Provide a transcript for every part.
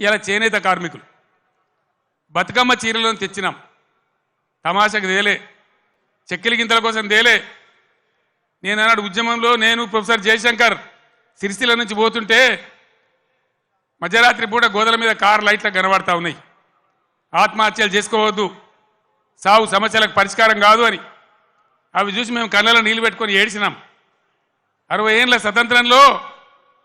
ఇలా చేనేత కార్మికులు. బతుకమ్మ చీరలను తెచ్చినాం. తమాషకు తేలే. చెక్కిలి గింతల కోసం తేలే. నేను అన్నాడు ఉద్యమంలో నేను ప్రొఫెసర్ జయశంకర్ సిరిసిల నుంచి పోతుంటే మధ్యరాత్రి పూట గోదల మీద కార్ లైట్లు కనబడతా ఉన్నాయి. ఆత్మహత్యలు చేసుకోవద్దు. సాగు సమస్యలకు పరిష్కారం కాదు అని. అవి చూసి మేము కళ్ళలో నీళ్ళు పెట్టుకొని ఏడిచినాం. అరవై ఏళ్ళ స్వతంత్రంలో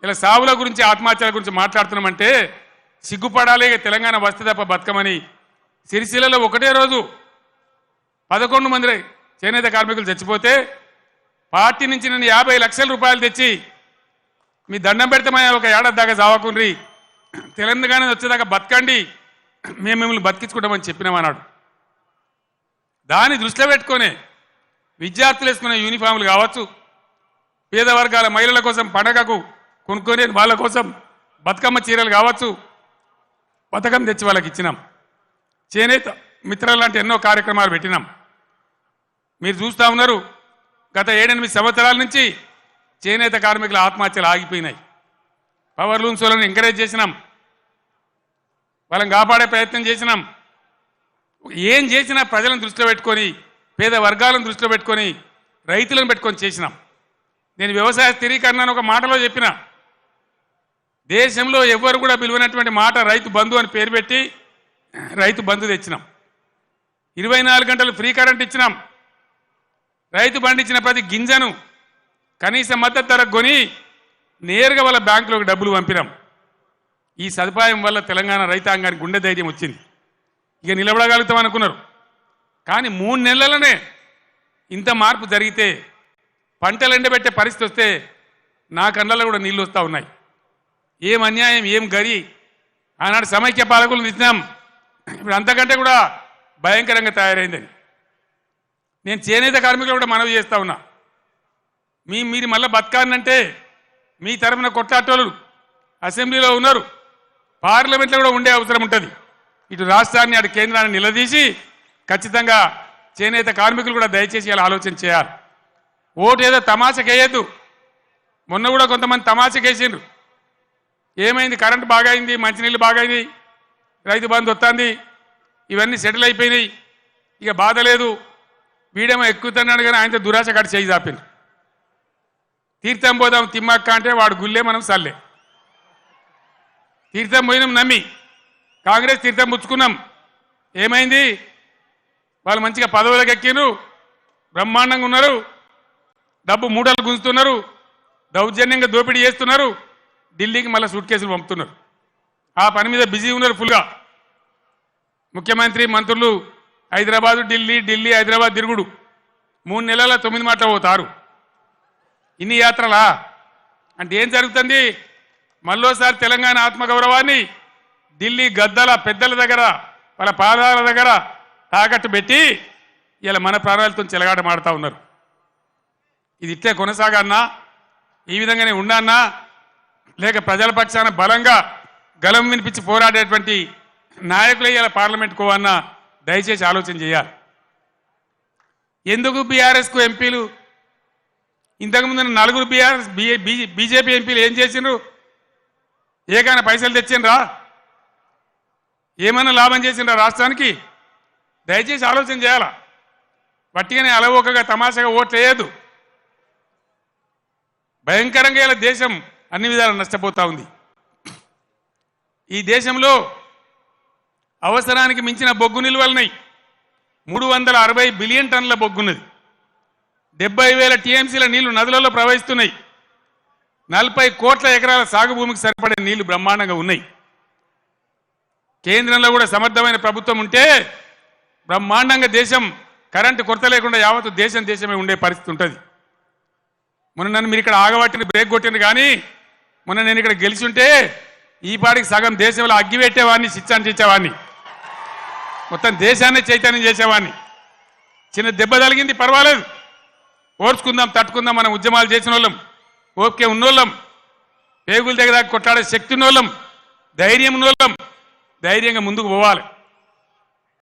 ఇలా సావుల గురించి ఆత్మహత్యల గురించి మాట్లాడుతున్నామంటే సిగ్గుపడాలి తెలంగాణ వస్తే తప్ప బతకమని సిరిసిల్లలో ఒకటే రోజు పదకొండు మంది చేనేత కార్మికులు చచ్చిపోతే పార్టీ నుంచి నేను యాభై లక్షల రూపాయలు తెచ్చి మీ దండం పెడతామని ఒక ఏడాది దాకా చావకుండ్రి. తెలంగాణ వచ్చేదాకా బతకండి. మేము మిమ్మల్ని బతికించుకుంటామని చెప్పినామన్నాడు దాన్ని దృష్టిలో పెట్టుకొని విద్యార్థులు వేసుకునే యూనిఫామ్లు కావచ్చు పేద వర్గాల మహిళల కోసం పండగకు కొనుక్కొని వాళ్ళ కోసం బతుకమ్మ చీరలు కావచ్చు పథకం తెచ్చి వాళ్ళకి ఇచ్చినాం. చేనేత మిత్రాలు లాంటి ఎన్నో కార్యక్రమాలు పెట్టినాం. మీరు చూస్తూ ఉన్నారు గత ఏడెనిమిది సంవత్సరాల నుంచి చేనేత కార్మికుల ఆత్మహత్యలు ఆగిపోయినాయి. పవర్ లూమ్స్ వాళ్ళని ఎంకరేజ్ చేసినాం. వాళ్ళని కాపాడే ప్రయత్నం చేసినాం. ఏం చేసినా ప్రజలను దృష్టిలో పెట్టుకొని పేద వర్గాలను దృష్టిలో పెట్టుకొని రైతులను పెట్టుకొని చేసినాం. నేను వ్యవసాయ స్థిరీకరణ అని ఒక మాటలో చెప్పిన. దేశంలో ఎవ్వరు కూడా పిలువనటువంటి మాట రైతు బంధు అని పేరు పెట్టి రైతు బంధు తెచ్చినాం. ఇరవై నాలుగు గంటలు ఫ్రీ కరెంట్ ఇచ్చినాం. రైతు పండించిన ప్రతి గింజను కనీస మద్దతు ధర కొని నేరుగా వాళ్ళ బ్యాంకులోకి డబ్బులు పంపినాం. ఈ సదుపాయం వల్ల తెలంగాణ రైతాంగానికి గుండె ధైర్యం వచ్చింది. ఇక నిలబడగలుగుతాం అనుకున్నారు. కానీ మూడు నెలలనే ఇంత మార్పు జరిగితే పంటలు ఎండబెట్టే పరిస్థితి వస్తే నా కళ్ళలో కూడా నీళ్ళు వస్తూ ఉన్నాయి. ఏం అన్యాయం ఏం గరి? ఆనాడు సమైక్య పాలకులు ఇచ్చినాం ఇప్పుడు అంతకంటే కూడా భయంకరంగా తయారైందని. నేను చేనేత కార్మికులు కూడా మనవి చేస్తా ఉన్నా. మీ మీరు మళ్ళీ బతకాలంటే మీ తరపున కొట్లాటోళ్ళు అసెంబ్లీలో ఉన్నారు. పార్లమెంట్లో కూడా ఉండే అవసరం ఉంటుంది. ఇటు రాష్ట్రాన్ని అటు కేంద్రాన్ని నిలదీసి ఖచ్చితంగా చేనేత కార్మికులు కూడా దయచేసి ఇలా ఆలోచన చేయాలి. ఓటు ఏదో తమాషకేయద్దు మొన్న కూడా కొంతమంది తమాషకేసిండ్రు ఏమైంది? కరెంట్ బాగా అయింది మంచినీళ్ళు బాగా అయింది రైతు బంధు వస్తుంది ఇవన్నీ సెటిల్ అయిపోయినాయి. ఇక బాధ లేదు. వీడేమో ఎక్కుతున్నాడు కానీ ఆయనతో దురాశ కట్టి చేయి చాపిండు తీర్థం పోదాం తిమ్మక్క అంటే వాడు గుల్లే మనం సల్లే. తీర్థం పోయినాం నమ్మి. కాంగ్రెస్ తీర్థం పుచ్చుకున్నాం. ఏమైంది? వాళ్ళు మంచిగా పదవులకు ఎక్కిరు బ్రహ్మాండంగా ఉన్నారు డబ్బు మూటలు గుంజుతున్నారు దౌర్జన్యంగా దోపిడీ చేస్తున్నారు. ఢిల్లీకి మళ్ళీ సూట్ కేసులు పంపుతున్నారు. ఆ పని మీద బిజీ ఉన్నారు ఫుల్గా ముఖ్యమంత్రి మంత్రులు హైదరాబాదు ఢిల్లీ ఢిల్లీ హైదరాబాద్ తిరుగుడు. మూడు నెలల తొమ్మిది మాటలు పోతారు ఇన్ని యాత్రలా? అంటే ఏం జరుగుతుంది? మళ్ళోసారి తెలంగాణ ఆత్మగౌరవాన్ని ఢిల్లీ గద్దల పెద్దల దగ్గర వాళ్ళ పాదాల దగ్గర తాకట్టు పెట్టి ఇలా మన ప్రాణాలతో చెలగాటమాడుతూ ఉన్నారు. ఇది ఇట్లే కొనసాగన్నా? ఈ విధంగానే ఉండన్నా? లేక ప్రజల పక్షాన బలంగా గలం వినిపించి పోరాడేటువంటి నాయకులు ఇలా పార్లమెంట్కు అన్న దయచేసి ఆలోచన చేయాలి. ఎందుకు బీఆర్ఎస్కు ఎంపీలు? ఇంతకుముందు నలుగురు బీఆర్ఎస్ బీజేపీ ఎంపీలు ఏం చేసిండ్రు? ఏకైనా పైసలు తెచ్చిండ్రా? ఏమైనా లాభం చేసిండ్రా రాష్ట్రానికి? దయచేసి ఆలోచన చేయాలా? వట్టిగానే అలవోకగా తమాషగా ఓట్లు భయంకరంగా ఇలా దేశం అన్ని విధాలు నష్టపోతూ ఉంది. ఈ దేశంలో అవసరానికి మించిన బొగ్గు నిల్వలున్నాయి మూడు వందల అరవై బిలియన్ టన్నుల బొగ్గున్నది. డెబ్బై వేల టీఎంసీల నీళ్ళు నదులలో ప్రవహిస్తున్నాయి. నలభై కోట్ల ఎకరాల సాగు భూమికి సరిపడే నీళ్ళు బ్రహ్మాండంగా ఉన్నాయి. కేంద్రంలో కూడా సమర్థమైన ప్రభుత్వం ఉంటే బ్రహ్మాండంగా దేశం కరెంటు కొరత లేకుండా యావత్తు దేశం దేశమే ఉండే పరిస్థితి ఉంటుంది. మొన్న నన్ను మీరు ఇక్కడ ఆగబట్టిన బ్రేక్ కొట్టింది కానీ మొన్న నేను ఇక్కడ గెలిచి ఉంటే ఈ పాటికి సగం దేశంలో అగ్గిపెట్టేవాడిని శిక్షణ చేసేవాడిని. మొత్తం దేశాన్ని చైతన్యం చేసేవాడిని. చిన్న దెబ్బ తగిలింది పర్వాలేదు. ఓర్చుకుందాం తట్టుకుందాం మనం ఉద్యమాలు చేసిన వాళ్ళం ఓకే ఉన్నోళ్ళం పేగుల దగ్గర కొట్లాడే శక్తి ఉన్నోళ్ళం ధైర్యం ఉన్నోళ్ళం ధైర్యంగా ముందుకు పోవాలి.